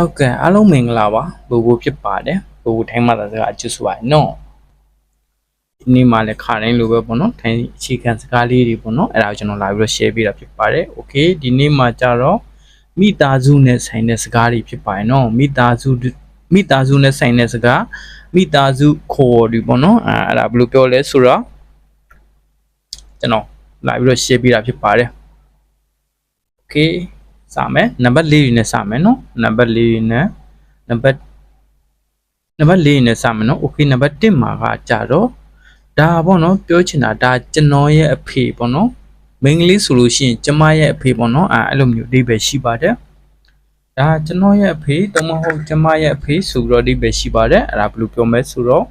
ဟုတ်ကဲ့အားလုံးမင်္ဂလာပါဘိုးဘိုးဖြစ်ပါတယ်ဘိုးဘိုးထိုင်းမသာစကားအကျုပ်ဆိုပါနော်ဒီနေ့မှလည်းခါတိုင်းလိုပဲပေါ့နော်ထိုင်းအခြေခံစကားလေးတွေပေါ့နော်အဲ့ဒါကိုကျွန်တော်လာပြီးတော့ share ပေးတာဖြစ်ပါတယ် okay ဒီနေ့မှကြတော့မိသားစုနဲ့ဆိုင်တဲ့စကားတွေဖြစ်ပါတယ်နော်မိသားစုမိသားစုနဲ့ဆိုင်တဲ့စကားမိသားစုခေါ်ဒီပေါ့နော်အဲ့ဒါဘယ်လိုပြောလဲဆိုတော့ကျွန်တော်လာပြီးတော့ share ပေးတာဖြစ်ပါတယ် okay စမယ်နံပါတ်၄ရင်းနဲ့စမယ်နော်နံပါတ်၄ရင်းနဲ့နံပါတ်နံပါတ်၄ရင်းနဲ့စမယ်နော်โอเคနံပါတ်1မှာကကြတော့ဒါပေါ့နော်ပြောချင်တာဒါကျွန်တော်ရဲ့အဖေပေါ့နော်မိန်းကလေးဆိုလို့ရှိရင်ကျမရဲ့အဖေပေါ့နော်အဲအဲ့လိုမျိုးအဓိပ္ပာယ်ရှိပါတယ်ဒါကျွန်တော်ရဲ့အဖေတမဟုတ်ကျမရဲ့အဖေဆိုပြီးတော့အဓိပ္ပာယ်ရှိပါတယ်အဲ့ဒါဘယ်လိုပြောမလဲဆိုတော့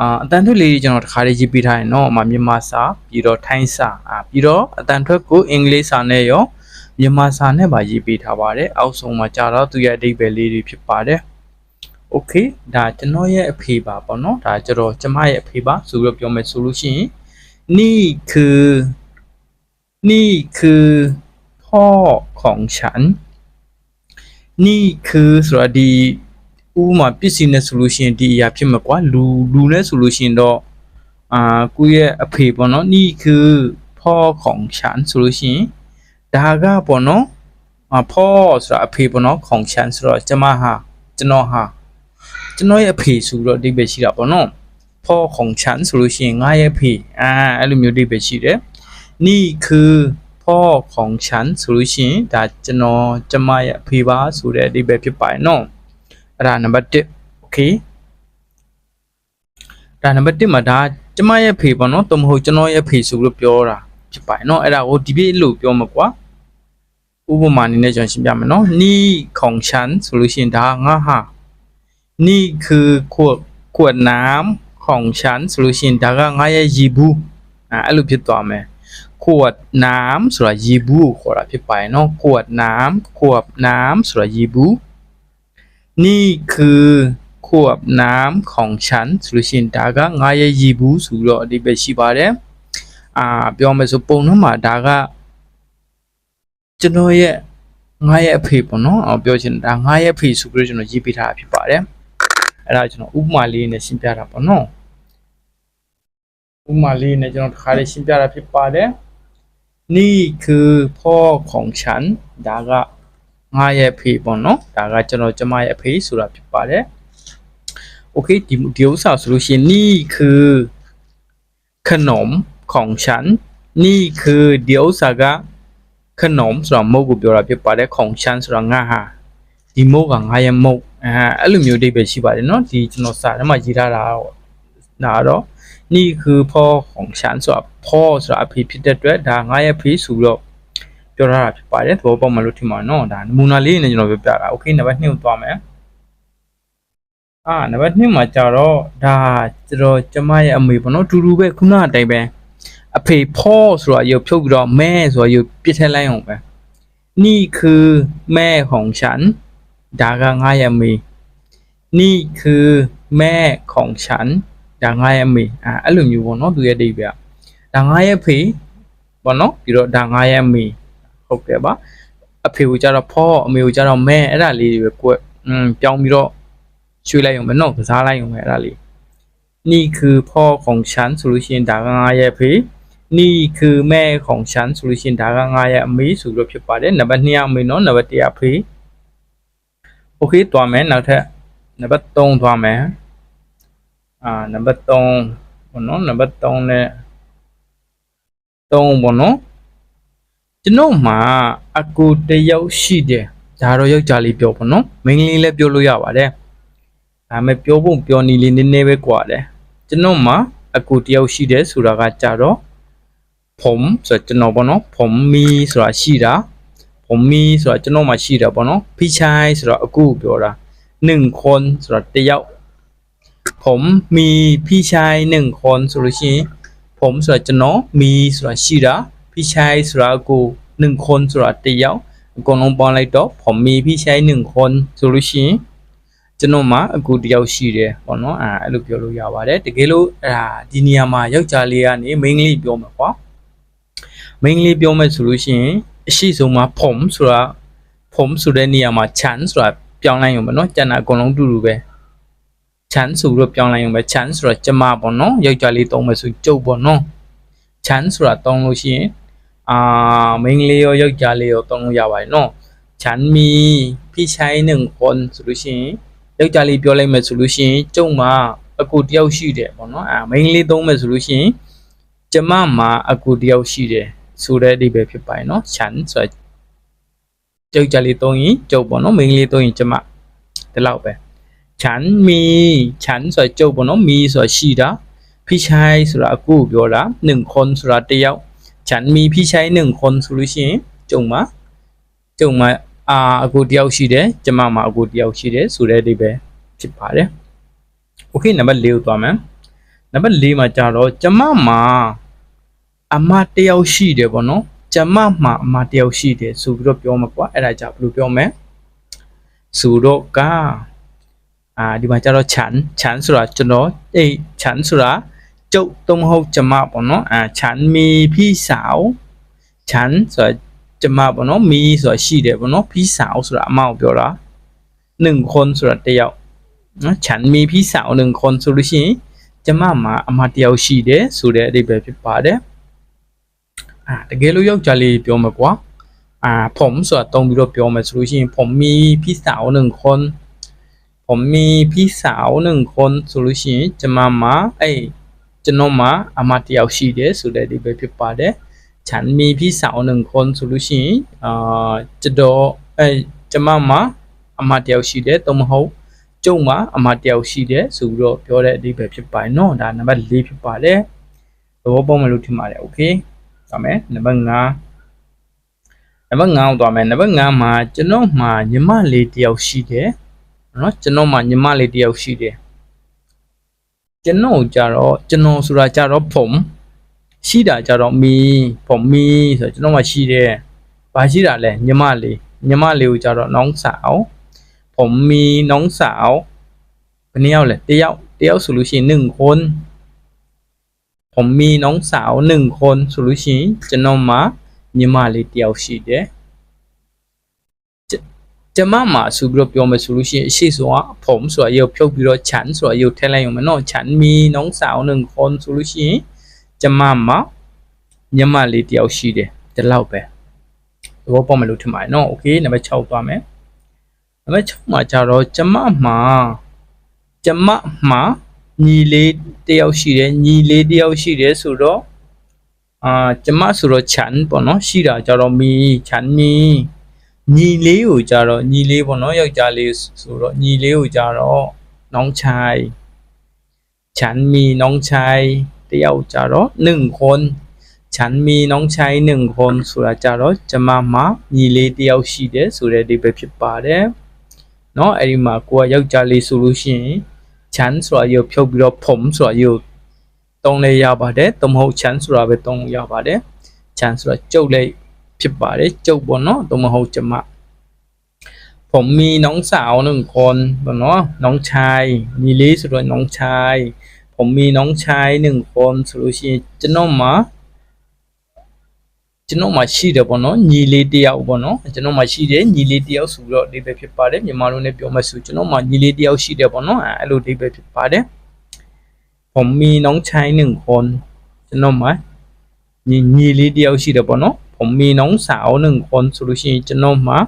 အာအတန်ထွက်လေးကျွန်တော်တစ်ခါလေးရေးပေးထားရင်เนาะအမမြန်မာစာပြီးတော့ထိုင်းစာအာပြီးတော့အတန်ထွက်ကိုအင်္ဂလိပ်စာနဲ့ရော မြန်မာစာနဲ့ပါရေးပေးထားပါတယ်အောက်ဆုံးမှာကြာတော့သူရဲ့အဓိပ္ပာယ်လေးတွေဖြစ်ပါတယ်โอเคဒါကျွန်တော်ရဲ့အဖေပါပေါ့နော်ဒါကျွန်တော်ကျမရဲ့အဖေပါဆိုပြီးတော့ပြောမယ်ဆိုလို့ရှိရင်นี่คือนี่คือพ่อของฉันนี่คือဆိုတာဒီဥပမာပစ္စည်းနဲ့ဆိုလို့ရှိရင်ဒီအရာဖြစ်မှာကွာလူလူနဲ့ဆိုလို့ရှိရင်တော့အာကိုယ့်ရဲ့အဖေပေါ့နော်นี่คือพ่อของฉันဆိုလို့ရှိရင် ဒါကပေါ့နော်အဖောဆိုတာအဖေပေါ့နော်ခေါင်ချန်ဆိုတော့ကျမဟာကျွန်တော်ဟာကျွန်တော်ရဲ့အဖေဆိုတော့အဓိပ္ပာယ်ရှိတာပေါ့နော်ဖောခေါင်ချန်ဆိုလို့ရှိရင်ငါရဲ့အဖေအာအဲ့လိုမျိုးအဓိပ္ပာယ်ရှိတယ်นี่คือพ่อของฉันဆိုလို့ရှိရင်ဒါကျွန်တော်ကျမရဲ့အဖေပါဆိုတဲ့အဓိပ္ပာယ်ဖြစ်ပါတယ်နော်အဲ့ဒါနံပါတ်1โอเคဒါနံပါတ်1မှာဒါကျမရဲ့ဖေပေါ့နော်တမဟုတ်ကျွန်တော်ရဲ့ဖေဆိုလို့ပြောတာဖြစ်ပါတယ်နော်အဲ့ဒါကိုဒီပြည့်လို့ပြောမှာကွာ ဥပမာအနေနဲ့ကျွန်တော်ရှင်းပြမယ်နော်นี่ของฉันဆိုလို့ရှိရင်ဒါငါဟာนี่คือขวดขวดน้ำของฉันဆိုလို့ရှိရင်ဒါကငါရဲ့ရေဘူးအဲအဲ့လိုဖြစ်သွားမယ်ขวดน้ำဆိုတာရေဘူးကိုခေါ်တာဖြစ်ပါတယ်နော်ขวดน้ำขวดน้ำဆိုတာရေဘူးนี่คือขวดน้ำของฉันဆိုလို့ရှိရင်ဒါကငါရဲ့ရေဘူးဆိုတော့အဓိပ္ပာယ်ရှိပါတယ်အာပြောမယ်ဆိုပုံနှမှာဒါက ကျွန်တော်ရဲ့ငါရဲ့အဖေပေါ့နော်အော်ပြောချင်တာငါရဲ့အဖေဆိုပြီးတော့ကျွန်တော်ရေးပေးထားတာဖြစ်ပါတယ်အဲ့ဒါကျွန်တော်ဥပမာလေးနဲ့ရှင်းပြတာပေါ့နော်ဥပမာလေးနဲ့ကျွန်တော်တစ်ခါလေးရှင်းပြတာဖြစ်ပါတယ်นี่คือพ่อของฉันဒါကငါရဲ့အဖေပေါ့နော်ဒါကကျွန်တော်ကျမရဲ့အဖေဆိုတာဖြစ်ပါတယ်โอเคဒီဒီဥစ္စာဆိုလို့ရှိရင်นี่คือขนมของฉันนี่คือဒီဥစ္စာက ခနုံဆိုတာမုတ်ကိုပြောတာဖြစ်ပါတယ်ခုံချမ်းဆိုတာငါဟာဒီမုတ်ကငါရဲ့မုတ်အဲအဲ့လိုမျိုးအဓိပ္ပာယ်ရှိပါတယ်เนาะဒီကျွန်တော်စာထဲမှာရေးထားတာတော့ဒါတော့นี่คือพ่อของฉันဆိုတာพ่อဆိုတာအဖေဖြစ်တဲ့အတွက်ဒါငါရဲ့ဖေဆိုပြီးတော့ပြောထားတာဖြစ်ပါတယ်သဘောပေါက်မှလို့ထင်ပါเนาะဒါနမူနာလေးနဲ့ကျွန်တော်ပြောပြတာโอเคနံပါတ်2ကိုသွားမယ်အာနံပါတ်2မှာကြာတော့ဒါကျွန်တော်ကျမရဲ့အမေပေါ့နော်တူတူပဲခုနအတိုင်းပဲ အဖေဖောဆိုတာရုပ်ဖြုတ်ပြီးတော့မဲဆိုတာရုပ်ပြစ်ထည့်လိုက်အောင်ပဲนี่คือแม่ของฉันဒါကငါရဲ့အမေนี่คือแม่ของฉันဒါငါရဲ့အမေအဲအဲ့လိုမျိုးပေါ့နော်သူရဲ့အဓိပ္ပာယ်ဒါငါရဲ့ဖေပေါ့နော်ပြီးတော့ဒါငါရဲ့အမေဟုတ်ကဲ့ပါအဖေကိုကြတော့ဖောအမေကိုကြတော့မဲအဲ့ဒါလေးတွေပဲကိုယ်อืมပြောင်းပြီးတော့ရွှေ့လိုက်အောင်ပဲနော်ကစားလိုက်အောင်ပဲအဲ့ဒါလေးนี่คือพ่อของฉันဆိုလို့ရှိရင်ဒါကငါရဲ့ဖေ นี่คือแม่ของฉันဆိုလို့ရှိရင်ဒါကငါရဲ့အမေဆိုပြီးတော့ဖြစ်ပါတယ်နံပါတ်2အမေနော်နံပါတ်1အဖေโอเคတွားမယ်နောက်ထပ်နံပါတ်3တွားမယ်အာနံပါတ်3ဘောနော်နံပါတ်3နဲ့3ဘောနော်ကျွန်တော်မှာအကူတယောက်ရှိတယ်ဒါတော့ယောက်ျားလေးပြောပေါ့နော်မိန်းကလေးလည်းပြောလို့ရပါတယ်ဒါပေမဲ့ပြောဖို့ပြောနေလေးနည်းနည်းပဲกว่าတယ်ကျွန်တော်မှာအကူတယောက်ရှိတယ်ဆိုတာကကြတော့ ผมဆိုတော့ကျွန်တော်ပေါ့နော်ผมมีဆိုတာရှိတာผมมีဆိုတာကျွန်တော်မှရှိတာပေါ့နော်พี่ชายဆိုတော့အခုပြောတာหนึ่งคนဆိုတော့တယောက်ผมมีพี่ชายหนึ่งคนဆိုလို့ရှိရင်ผมဆိုတော့ကျွန်တော်มีဆိုတာရှိတာพี่ชายဆိုတာအခုหนึ่งคนဆိုတာတယောက်အကုန်လုံးပေါင်းလိုက်တော့ผมมีพี่ชายหนึ่งคนဆိုလို့ရှိရင်ကျွန်တော်မှာအခုတယောက်ရှိတယ်ပေါ့နော်အဲအဲ့လိုပြောလို့ရပါတယ်တကယ်လို့အဲ့ဒါဒီနေရာမှာယောက်ျားလေးကနေမိန်းကလေးပြောမှာကွာ မိန်းကလေးပြောမယ်ဆိုလို့ရှိရင်အရှိဆုံးမှာ ผม ဆိုတာ ผมဆိုတဲ့နေရာမှာ chan ဆိုတာပြောင်းလိုက်ရုံပဲเนาะကျန်တာအကုန်လုံးတူတူပဲ chan ဆိုပြီးတော့ပြောင်းလိုက်ရုံပဲ chan ဆိုတာကျမပေါ့เนาะယောက်ျားလေးသုံးမယ်ဆိုကျုပ်ပေါ့เนาะ chan ဆိုတာသုံးလို့ရှိရင်အာမိန်းကလေးရောယောက်ျားလေးရောသုံးလို့ရပါတယ်เนาะ ฉันมีพี่ชายหนึ่งคนဆိုလို့ရှိရင်ယောက်ျားလေးပြောလိုက်မယ်ဆိုလို့ရှိရင်ကျုံမှာအကူတယောက်ရှိတယ်ပေါ့နော်အာမိန်းကလေးသုံးမယ်ဆိုလို့ရှိရင်ကျမမှာအကူတယောက်ရှိတယ် ဆိုတဲ့အဓိပ္ပာယ်ဖြစ်ပါတယ်နော်ฉันဆိုယောက်ျားလေးသုံးရင်ကျုပ်ပေါ့နော်မိန်းကလေးသုံးရင်ကျမဒီလောက်ပဲฉันมีฉันဆိုကျုပ်ပေါ့နော်มีဆိုတာရှိတာพี่ชายဆိုတာအကူကိုပြောတာหนึ่งคนဆိုတာတယောက်ฉันมีพี่ชายหนึ่งคนဆိုလို့ရှိရင်ကျုံမှာကျုံမှာအာအကူတယောက်ရှိတယ်ကျမမှာအကူတယောက်ရှိတယ်ဆိုတဲ့အဓိပ္ပာယ်ဖြစ်ပါတယ်โอเคနံပါတ်၄ကိုသွားမယ်နံပါတ်၄မှာကြာတော့ကျမမှာ အမတယောက်ရှိတယ်ပေါ့နော်ကျမမှာအမတယောက်ရှိတယ်ဆိုပြီးတော့ပြောမှာကွာအဲ့ဒါကြာဘယ်လိုပြောမလဲဆိုတော့ကအာဒီမှာကြာတော့ chan chan ဆိုတာကျွန်တော်အေး chan ဆိုတာကျုပ်သုံးမဟုတ်ကျမပေါ့နော်အာ chan มีพี่สาว chan ဆိုတာကျမပေါ့နော်မီဆိုတာရှိတယ်ပေါ့နော်พี่สาวဆိုတာအမကိုပြောတာหนึ่งคนဆိုတာတယောက်နော် ฉันมีพี่สาวหนึ่งคนဆိုလို့ရှိရင်ကျမမှာအမတယောက်ရှိတယ်ဆိုတဲ့အဓိပ္ပာယ်ဖြစ်ပါတယ် အာတကယ်လို့ယောက်ျားလေးပြောမှာကွာอ่าผมဆိုတာတုံးပြီးတော့ပြောမယ်ဆိုလို့ရှိရင်ผมมีพี่สาวหนึ่งคนผมมีพี่สาวหนึ่งคนဆိုလို့ရှိရင်ကျမမှာအဲ့ကျွန်တော်မှာအမတယောက်ရှိတယ်ဆိုတဲ့အဓိပ္ပာယ်ဖြစ်ပါတယ် ฉันมีพี่สาวหนึ่งคนဆိုလို့ရှိရင်အာကျွန်တော်အဲကျမမှာအမတယောက်ရှိတယ်တော့မဟုတ်ကျုံမှာအမတယောက်ရှိတယ်ဆိုပြီးတော့ပြောတဲ့အဓိပ္ပာယ်ဖြစ်ပါတယ်နော်ဒါနံပါတ်၄ဖြစ်ပါတယ်သဘောပေါက်မလို့ထင်ပါတယ်โอเค သွားမယ်နံပါတ်9နံပါတ်9ကိုသွားမယ်နံပါတ်9မှာကျွန်တော်မှာညီမလေးတယောက်ရှိတယ်နော်ကျွန်တော်မှာညီမလေးတယောက်ရှိတယ်ကျွန်တော်ကြတော့ကျွန်တော်ဆိုတာကြတော့ဖုံရှိတာကြတော့မီဖုံမီဆိုတော့ကျွန်တော်မှာရှိတယ်ဘာရှိတာလဲညီမလေးညီမလေးကိုကြတော့နောင်းစာအောင်ဖုံမီနောင်းစာအောင်ဘယ်နှယောက်လဲတယောက်တယောက်ဆိုလို့ရှိရင်1คน ผมมีน้องสาวหนึ่งคนဆိုလို့ရှိရင်ကျွန်တော်မှညီမလေးတစ်ယောက်ရှိတယ်ကျကျမမှာဆိုပြီးတော့ပြောမယ်ဆိုလို့ရှိရင်အရှိဆိုတာผมဆိုတာရုပ်ဖြုတ်ပြီးတော့ฉันဆိုတာရုပ်ထည့်လိုက်ရုံပဲเนาะฉันมีน้องสาวหนึ่งคนဆိုလို့ရှိရင် ကျမမှာညီမလေးတယောက်ရှိတယ်ဒီလောက်ပဲသဘောပေါက်မယ်လို့ထင်ပါတယ်เนาะโอเคနံပါတ်6သွားမယ်နံပါတ်6မှာကြတော့ကျမမှာကျမမှာ ညီလေးတယောက်ရှိတယ်ညီလေးတယောက်ရှိတယ်ဆိုတော့အာကျမဆိုတော့ chan ပေါ့နော်ရှိတာကြတော့မီ chan မီညီလေးကိုကြတော့ညီလေးပေါ့နော်ယောက်ျားလေးဆိုတော့ညီလေးကိုကြတော့น้องชาย ฉันมีน้องชายတယောက်ကြတော့1คนฉันมีน้องชาย1คนဆိုတာကြတော့ကျမမှာညီလေးတယောက်ရှိတယ်ဆိုတဲ့ဒီပဲဖြစ်ပါတယ်เนาะအဲ့ဒီမှာကိုကယောက်ျားလေးဆိုလို့ရှိရင် ฉันဆိုတာရုပ်ဖြုတ်ပြီးတော့ผมဆိုတာရုပ်တုံးလေးရပါတယ်တမဟုတ်ฉันဆိုတာပဲတုံးရပါတယ်ฉันဆိုတာကျုပ်လေးဖြစ်ပါတယ်ကျုပ်ပေါ့เนาะတမဟုတ်ကျမผมมีน้องสาวหนึ่งคนပေါ့เนาะน้องชายညီလေးဆိုတော့น้องชาย ผมมีน้องชายหนึ่งคนဆိုလို့ရှိရင်ကျွန်တော်မှာ ကျွန်တော်မှာရှိတယ်ပေါ့နော်ညီလေးတယောက်ပေါ့နော်ကျွန်တော်မှာရှိတယ်ညီလေးတယောက်ဆိုတော့အဓိပ္ပာယ်ဖြစ်ပါတယ်မြန်မာလိုနဲ့ပြောမှဆိုကျွန်တော်မှာညီလေးတယောက်ရှိတယ်ပေါ့နော်အဲ့လိုအဓိပ္ပာယ်ဖြစ်ပါတယ်ผมมีน้องชายหนึ่งคนကျွန်တော်မှာညီညီလေးတယောက်ရှိတယ်ပေါ့နော်ผมมีน้องสาวหนึ่งคนဆိုလို့ရှိရင်ကျွန်တော်မှာ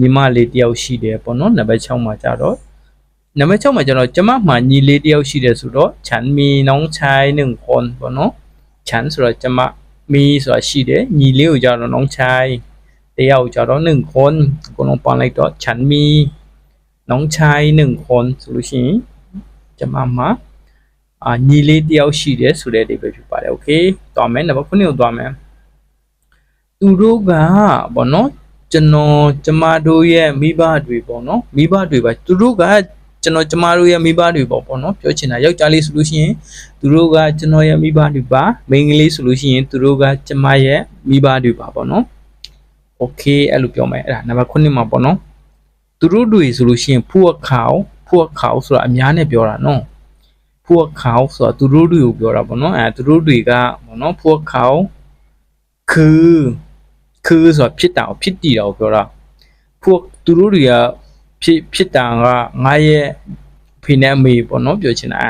ညီမလေးတယောက်ရှိတယ်ပေါ့နော်နံပါတ်6မှာကြတော့ နံပါတ်6မှာကျွန်တော်ကျမမှာညီလေးတယောက်ရှိတယ်ဆိုတော့ฉันมีน้องชายหนึ่งคนပေါ့နော်ฉันဆိုတော့ကျမ มีဆိုတာရှိတယ်ညီလေးကိုကြတော့น้องชายတယောက်ကြတော့1คนအကုန်လုံးပေါင်းလိုက်တော့ฉันมีน้องชาย1คนဆိုလို့ရှိရင်ကျမမှာအာညီလေးတယောက်ရှိတယ်ဆိုတဲ့အဓိပ္ပာယ်ဖြစ်ပါတယ်โอเคသွားမယ်နံပါတ်9ကိုသွားမယ်သူတို့ကပေါ့နော်ကျွန်တော်ကျမတို့ရဲ့မိဘတွေပေါ့နော်မိဘတွေပါသူတို့က ကျွန်တော်ကျမတို့ရဲ့မိဘတွေပေါ့ပေါ့နော်ပြောချင်တာယောက်ျားလေးဆိုလို့ရှိရင်သူတို့ကကျွန်တော်ရဲ့မိဘတွေပါမိန်းကလေးဆိုလို့ရှိရင်သူတို့ကကျမရဲ့မိဘတွေပါပေါ့နော်โอเคအဲ့လိုပြောမယ်အဲ့ဒါနံပါတ်9မှာပေါ့နော်သူတို့တွေဆိုလို့ရှိရင်ဖူအခေါဖူအခေါဆိုတာအများနဲ့ပြောတာနော်ဖူအခေါဆိုတာသူတို့တွေကိုပြောတာပေါ့နော်အဲသူတို့တွေကပေါ့နော်ဖူအခေါคือคือဆိုတာဖြစ်တာကိုဖြစ်တည်တာကိုပြောတာ พวกသူတို့တွေက ဖြစ်ဖြစ်တာကငါရဲ့အဖေနဲ့အမေပေါ့နော်ပြောချင်တာ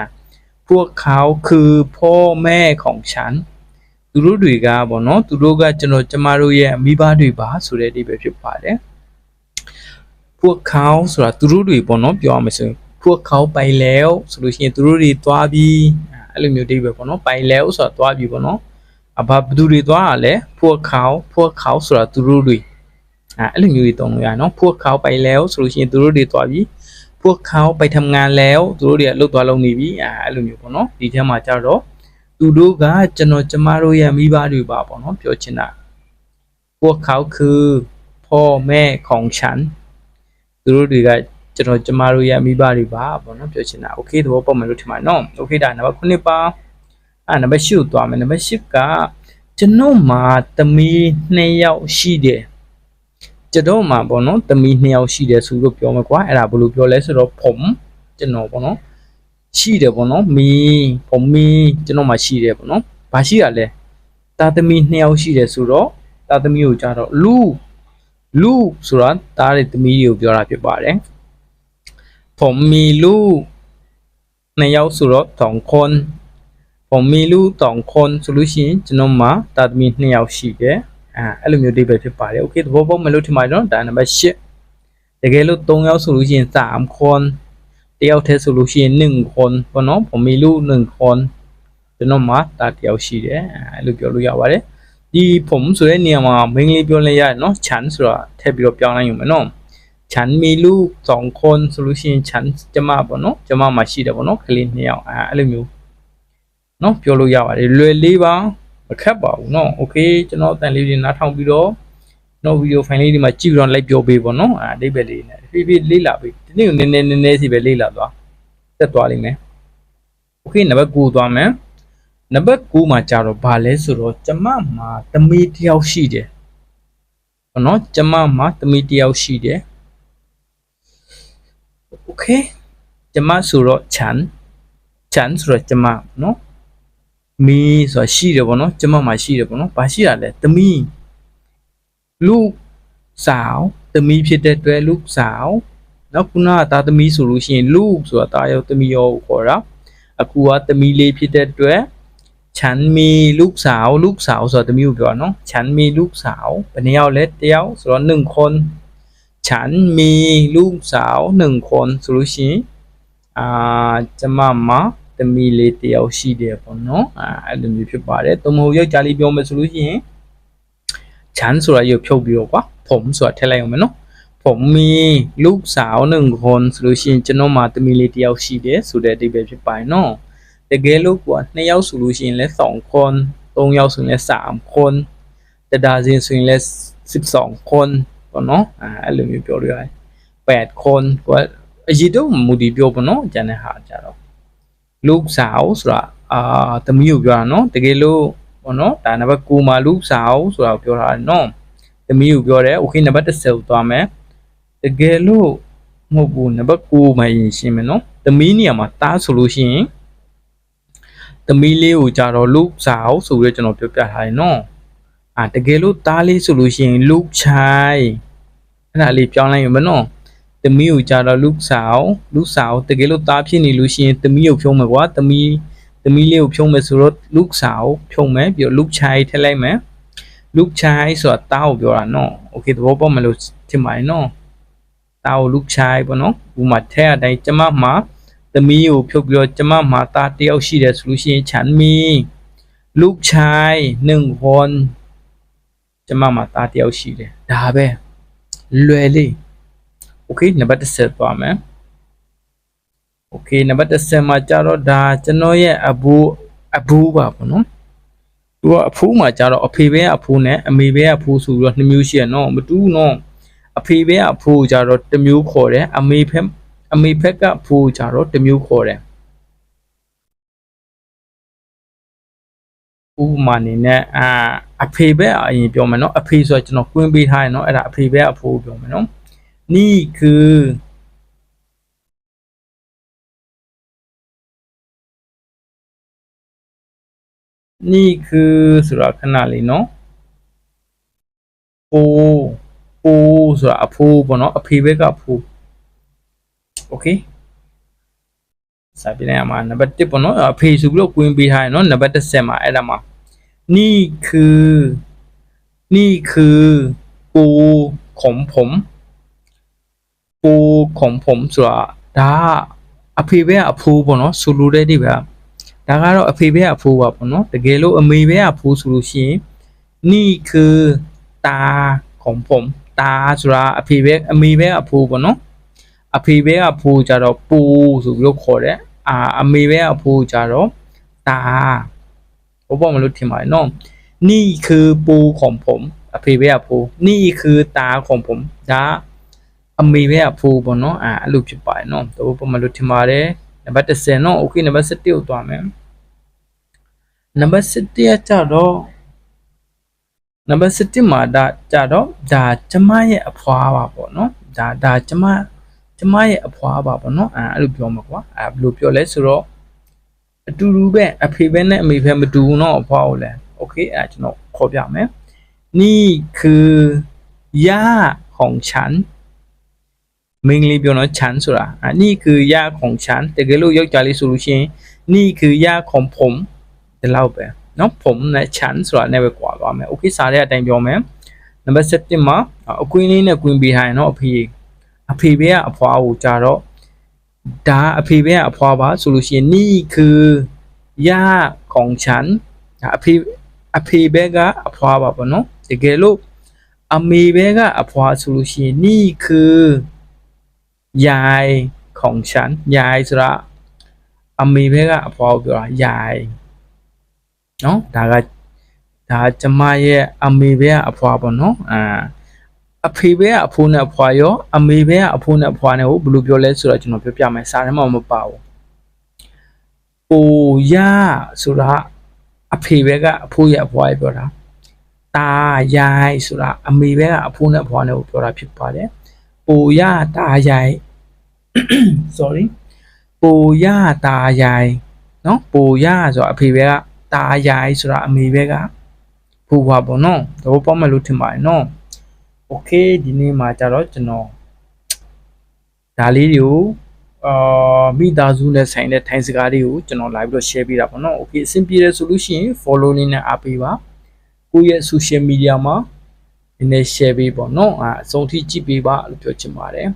พวกเขาคือพ่อแม่ของฉันသူတို့တွေကပေါ့နော်သူတို့ကကျွန်တော်ကျမတို့ရဲ့မိဘတွေပါဆိုတဲ့အဓိပ္ပာယ်ဖြစ်ပါတယ်พวกเขาဆိုတာသူတို့တွေပေါ့နော်ပြောရမယ်ဆိုရင်พวกเขาไปแล้วဆိုလို့ရှိရင်သူတို့တွေသွားပြီးအဲ့လိုမျိုးအဓိပ္ပာယ်ပေါ့နော်ไปแล้วဆိုတာသွားပြီးပေါ့နော်အဘာဘယ်သူတွေသွားရလဲพวกเขาพวกเขาဆိုတာသူတို့တွေ อ่า အဲ့လိုမျိုးတွေတုံးလို့ရနော်พวกเขาไปแล้วဆိုလို့ရှိရင်သူတို့တွေသွားပြီพวกเขาไปทำงานแล้วသူတို့တွေအလုပ်သွားလုပ်နေပြီอ่าအဲ့လိုမျိုးပေါ့နော်ဒီထဲမှာကြတော့သူတို့ကကျွန်တော်ကျမတို့ရဲ့မိဘတွေပါပေါ့နော်ပြောချင်တာพวกเขาคือพ่อแม่ของฉันသူတို့တွေကကျွန်တော်ကျမတို့ရဲ့မိဘတွေပါပေါ့နော်ပြောချင်တာโอเคသဘောပေါက်မယ်လို့ထင်ပါတယ်နော်โอเคဒါနံပါတ်9ပါอ่าနံပါတ်10ကိုသွားမယ်နံပါတ်10ကကျွန်တော်မှာသမီး2ယောက်ရှိတယ် ကျွန်တော်မှာပေါ့နော်သမီးနှစ်ယောက်ရှိတယ်ဆိုလို့ပြောမှာကွာအဲ့ဒါဘယ်လိုပြောလဲဆိုတော့ผมကျွန်တော်ပေါ့နော်ရှိတယ်ပေါ့နော်မီผมမီကျွန်တော်မှာရှိတယ်ပေါ့နော်ဘာရှိရလဲတာသမီးနှစ်ယောက်ရှိတယ်ဆိုတော့တာသမီးကိုကြတော့လူလူဆိုတာတားတဲ့သမီးတွေကိုပြောတာဖြစ်ပါတယ်ผมมีลูกနှစ်ယောက်ဆိုတော့สองคนผมมีลูกสองคนဆိုလို့ရှိရင်ကျွန်တော်မှာတာသမီးနှစ်ယောက်ရှိတယ် อ่าအဲ့လိုမျိုးဒိဗယ်ဖြစ်ပါတယ်โอเคသဘောပေါက်မယ်လို့ထင်ပါတယ်เนาะဒါနံပါတ်8တကယ်လို့3ယောက်ဆိုလို့ရှိရင်3คนတယောက်တည်းဆိုလို့ရှိရင်1คนပေါ့เนาะผมมีลูก1คนကျွန်တော်မှာတာတယောက်ရှိတယ်အဲ့လိုပြောလို့ရပါတယ်ဒီผมဆိုတဲ့နေရာမှာမင်္ဂလိပြောလဲရတယ်เนาะฉันဆိုတာထည့်ပြီးတော့ပြောင်းလိုက်ယူမယ်เนาะฉันมีลูก2คนဆိုလို့ရှိရင်ฉันကျမပေါ့เนาะကျမမှာရှိတယ်ပေါ့เนาะကလေး2ယောက်အဲအဲ့လိုမျိုးเนาะပြောလို့ရပါတယ်လွယ်လေးပါ မခက်ပါဘူးเนาะโอเคကျွန်တော်အတန်လေးတွေနားထောင်ပြီးတော့နော်ဗီဒီယိုဖိုင်လေးဒီမှာကြည့်ပြီးတော့ like ပြောပေးပေါ့เนาะအဲအဓိပ္ပာယ်လေးနဲ့ဖြည်းဖြည်းလေးလာပြီးဒီနေ့ကိုနည်းနည်းနည်းနည်းစီပဲလေးလာသွားတက်သွားလိမ့်မယ်โอเคနံပါတ်9သွားမယ်နံပါတ်9မှာကြာတော့ဗာလဲဆိုတော့ကျမမှာသမီးတစ်ယောက်ရှိတယ်ပေါ့เนาะကျမမှာသမီးတစ်ယောက်ရှိတယ်โอเคကျမဆိုတော့ chan chan ဆိုတော့ကျမเนาะ မီးဆိုတာရှိတယ်ဗောနော်ကျမမှာရှိတယ်ဗောနော်ဘာရှိရလဲသမီးလူစาวသမီးဖြစ်တဲ့အတွက်လူစาวနောက်ခုနကသားသမီးဆိုလို့ရှိရင်လူဆိုတာသားရောသမီးရောကိုခေါ်တာအခုကသမီးလေးဖြစ်တဲ့အတွက်ချန်မီလူสาวလူสาวဆိုတာသမီးကိုပြောတာနော်ချန်မီလူสาวဘယ်နှစ်ယောက်လဲတစ်ယောက်ဆိုတော့1คนฉันมีลูกสาว1คนဆိုလို့ရှိရင်အာကျမမှာ သမီးလေးတယောက်ရှိတယ်ပေါ့နော်အဲအဲ့လိုမျိုးဖြစ်ပါတယ်။တမဟုတ်ယောက်ျားလေးပြောမယ်ဆိုလို့ရှိရင်ချမ်းဆိုတာရုပ်ဖြုတ်ပြီးတော့ကွာผมဆိုတာထည့်လိုက်အောင်မယ်နော်။ผมมีลูกสาวหนึ่งคนဆိုလို့ရှိရင်ကျွန်တော်မှာသမီးလေးတယောက်ရှိတယ်ဆိုတဲ့အဓိပ္ပာယ်ဖြစ်ပါတယ်နော်။တကယ်လို့ကွာနှစ်ယောက်ဆိုလို့ရှိရင်လည်း2คนသုံးယောက်ဆိုရင်လည်း3คนတဒါစင်ဆိုရင်လည်း12คนပေါ့နော်အဲအဲ့လိုမျိုးပြောလို့ရတယ်8คนကွာအရေးတော့မူဒီပြောပေါ့နော်ကျန်တဲ့ဟာကြတော့ loop စာအုပ်ဆိုတာအာသမီးကိုပြောတာနော်တကယ်လို့ပေါ့နော်ဒါနံပါတ်9မှာ loop စာအုပ်ဆိုတာကိုပြောတာနော်သမီးကိုပြောတယ် okay နံပါတ်10ကိုသွားမယ်တကယ်လို့မဟုတ်ဘူးနံပါတ်9မှာရင်ရှင်းမယ်နော်သမီးနေရာမှာတားဆိုလို့ရှိရင်သမီးလေးကိုကြတော့ loop စာအုပ်ဆိုပြီးတော့ကျွန်တော်ပြောပြထားတယ်နော်အာတကယ်လို့တားလေးဆိုလို့ရှိရင် loop ချိုင်အဲ့ဒါလေးပြောင်းလိုက်ရင်မနော် သမီးကိုကြတော့လူဆောင်လူဆောင်တကယ်လို့သားဖြစ်နေလို့ရှိရင်သမီးကိုဖြုံးမယ်ကွာသမီးသမီးလေးကိုဖြုံးမယ်ဆိုတော့လူဆောင်ဖြုံးမယ်ပြီးတော့လူချိုင်ထည့်လိုက်မယ်လူချိုင်ဆိုတာသားကိုပြောတာနော်โอเคသဘောပေါက်မယ်လို့ထင်ပါတယ်နော်သားကိုလူချိုင်ပေါ့နော်ဒီမှာထည့်အတိုင်းကျမမှာသမီးကိုဖြုတ်ပြီးတော့ကျမမှာသားတယောက်ရှိတယ်ဆိုလို့ရှိရင်ฉันมีลูกชายหนึ่งคนကျမမှာသားတယောက်ရှိတယ်ဒါပဲလွယ်လေး okay နံပါတ်30သွားမယ် okay နံပါတ်30မှာကြတော့ဒါကျွန်တော်ရဲ့အဘူးအဘူးပါပေါ့နော်သူကအဖိုးမှာကြတော့အဖေပဲအဖိုးနဲ့အမေပဲအဖိုးဆိုပြီးတော့နှစ်မျိုးရှိရနော်မတူးနော်အဖေပဲအဖိုးကြတော့တစ်မျိုးခေါ်တယ်အမေဖက်အမေဖက်ကအဖိုးကြတော့တစ်မျိုးခေါ်တယ်ဥပမာအနေနဲ့အာအဖေပဲအရင်ပြောမယ်နော်အဖေဆိုတော့ကျွန်တော်ကွင်းပေးထားရင်နော်အဲ့ဒါအဖေပဲအဖိုးပြောမယ်နော် นี่คือ นี่คือဆိုတာခဏလေးเนาะကို ပိုးဆိုတာအဖိုးပေါ့နော်အဖေဘက်ကအဖိုး okay စာပြလိုက်ရမှာနံပါတ်1ပေါ့နော်အဖေဆိုပြီးတော့ကွင်းပေးထားရင်နော်နံပါတ်10မှာအဲ့ဒါမှာนี่คือนี่คือปูของผม ปูของผมဆိုတာဒါကအဖေဘက်ကအဖိုးပေါ့နော်ဆိုလိုတဲ့ဒီပဲဒါကတော့အဖေဘက်ကအဖိုးပါပေါ့နော်တကယ်လို့အမေဘက်ကအဖိုးဆိုလို့ရှိရင်นี่คือตาของผมตาဆိုတာအဖေဘက်အမေဘက်ကအဖိုးပေါ့နော် အဖေဘဲကအဖိုးကြတော့ပူဆိုပြီးတော့ခေါ်တယ်အာအမေဘဲကအဖိုးကြတော့ตาဘောပေါ်မလို့ထင်ပါတယ်နော်นี่คือปูของผมအဖေဘဲကအဖိုးนี่คือตาของผมဒါ အမေဘဲကအဖိုးပေါ့နော်အာအဲ့လိုဖြစ်ပါတယ်နော်ဘောပေါ်မလို့ထင်ပါတယ်နံပါတ်10နော်โอเคနံပါတ်7ကိုသွားမယ်နံပါတ်7ကကြတော့နံပါတ်7မှာဒါကြတော့ဒါကျမရဲ့အဖွားပါပေါ့နော်ဒါဒါကျမ ကျမရဲ့အဖွားပါပေါ့နော်အဲအဲ့လိုပြောမှာကွာအဲဘယ်လိုပြောလဲဆိုတော့အတူတူပဲအဖေပဲနဲ့အမေပဲမတူဘူးเนาะအဖွားကိုလည်းโอเคအဲကျွန်တော်ခေါ်ပြမယ်นี่คือย่าของฉัน မင်္ဂလိပြောတော့ ฉันဆိုတာအဲนี่คือย่าของฉันတကယ်လို့ယောက်ျားလေးဆိုလို့ရှိရင်นี่คือย่าของผมဒီလောက်ပဲเนาะผมနဲ့ ฉันဆိုတာနဲ့ပဲကွာသွားမယ်โอเคစာတဲ့အတိုင်းပြောမယ်နံပါတ်7မှာအကွင်းလေးနဲ့ကွင်းပေးထားရင်เนาะအဖေ အဖေဘေးကအဖွားကိုကြတော့ဒါအဖေဘေးကအဖွားပါဆိုလို့ရှိရင်นี่คือย่าของฉันဒါအဖေအဖေဘက်ကအဖွားပါပေါ့နော်တကယ်လို့အမေဘက်ကအဖွားဆိုလို့ရှိရင်นี่คือ ยายของฉันยายဆိုတာအမေဘက်ကအဖွားကိုပြောတာยายနော်ဒါကဒါကျမရဲ့အမေဘက်ကအဖွားပေါ့နော်အာ အဖေပဲကအဖိုးနဲ့အဖွာရောအမေပဲကအဖိုးနဲ့အဖွာနဲ့ကိုဘယ်လိုပြောလဲဆိုတော့ကျွန်တော်ပြောပြမယ်စာထဲမှာမပါဘူး။ပူရဆိုတာအဖေပဲကအဖိုးရဲ့အဖွာရဲ့ပြောတာ။ตายายဆိုတာအမေပဲကအဖိုးနဲ့အဖွာနဲ့ကိုပြောတာဖြစ်ပါတယ်။ ပူရตายาย sorry ပူရตายายနော်ပူရဆိုတာအဖေပဲကตายายဆိုတာအမေပဲကဖိုးဘွားပေါ့နော်။ဒါဘောပေါက်မယ်လို့ထင်ပါတယ်နော်။ okay ဒီနေ့မှာကြတော့ကျွန်တော်ဒါလေးတွေကိုအာမိသားစုနဲ့ဆိုင်တဲ့ထိုင်စကားတွေကိုကျွန်တော် live ပြီးတော့ share ပေးတာပေါ့နော် okay အဆင်ပြေတဲ့ solution follow လေးနဲ့အားပေးပါကိုယ့်ရဲ့ social media မှာ နည်းနည်း share ပေးပေါ့နော်အာအဆုံးထိကြည့်ပေးပါလို့ပြောချင်ပါတယ်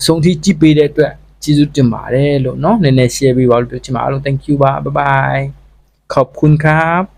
အဆုံးထိကြည့်ပေးတဲ့အတွက်ကျေးဇူးတင်ပါတယ်လို့เนาะနည်းနည်း share ပေးပါလို့ပြောချင်ပါအားလုံး thank you ပါ bye bye ขอบคุณครับ